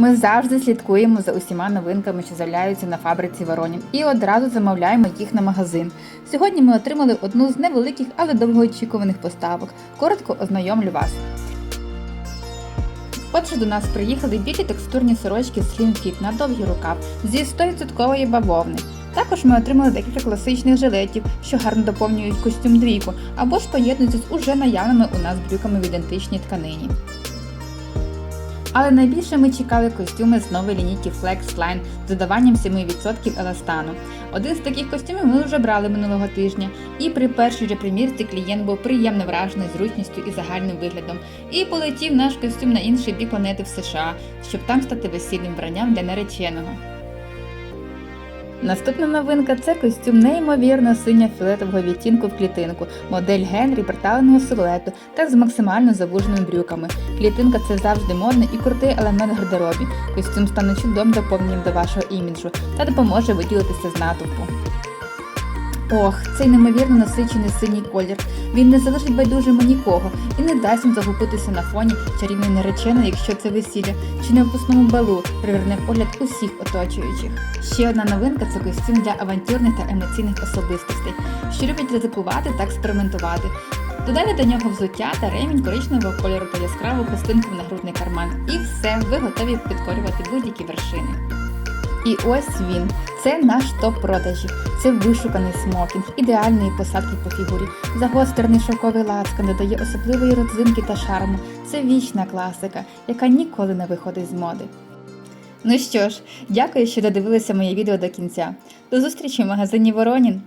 Ми завжди слідкуємо за усіма новинками, що з'являються на фабриці Воронін, і одразу замовляємо їх на магазин. Сьогодні ми отримали одну з невеликих, але довгоочікуваних поставок. Коротко ознайомлю вас. Отже, до нас приїхали білі текстурні сорочки Slim Fit на довгий рукав зі 100% бавовни. Також ми отримали декілька класичних жилетів, що гарно доповнюють костюм двійку, або ж поєднуються з уже наявними у нас брюками в ідентичній тканині. Але найбільше ми чекали костюми з нової лінійки Flex Line з додаванням 7% еластану. Один з таких костюмів ми вже брали минулого тижня, і при першій же примірці клієнт був приємно вражений зручністю і загальним виглядом. І полетів наш костюм на інший бік планети в США, щоб там стати весільним вбранням для нареченого. Наступна новинка це костюм неймовірно синя фіолетового відтінку в клітинку, модель Генрі приталеного силуету та з максимально завуженими брюками. Клітинка це завжди модний і крутий елемент гардеробі. Костюм стане чудовим доповненням до вашого іміджу та допоможе виділитися з натовпу. Ох, цей неймовірно насичений синій колір. Він не залишить байдужим нікого і не дасть їм загубитися на фоні чарівної нареченої, якщо це весілля, чи на випускному балу приверне погляд усіх оточуючих. Ще одна новинка це костюм для авантюрних та емоційних особистостей, що люблять ризикувати та експериментувати. Додайте до нього взуття та ремінь коричневого кольору та яскраву хустинку в нагрудний карман. І все, ви готові підкорювати будь-які вершини. І ось він. Це наш топ-продажі. Це вишуканий смокінг, ідеальної посадки по фігурі, загострений шовковий лацкан додає особливої родзинки та шарму. Це вічна класика, яка ніколи не виходить з моди. Ну що ж, дякую, що додивилися моє відео до кінця. До зустрічі в магазині Воронін.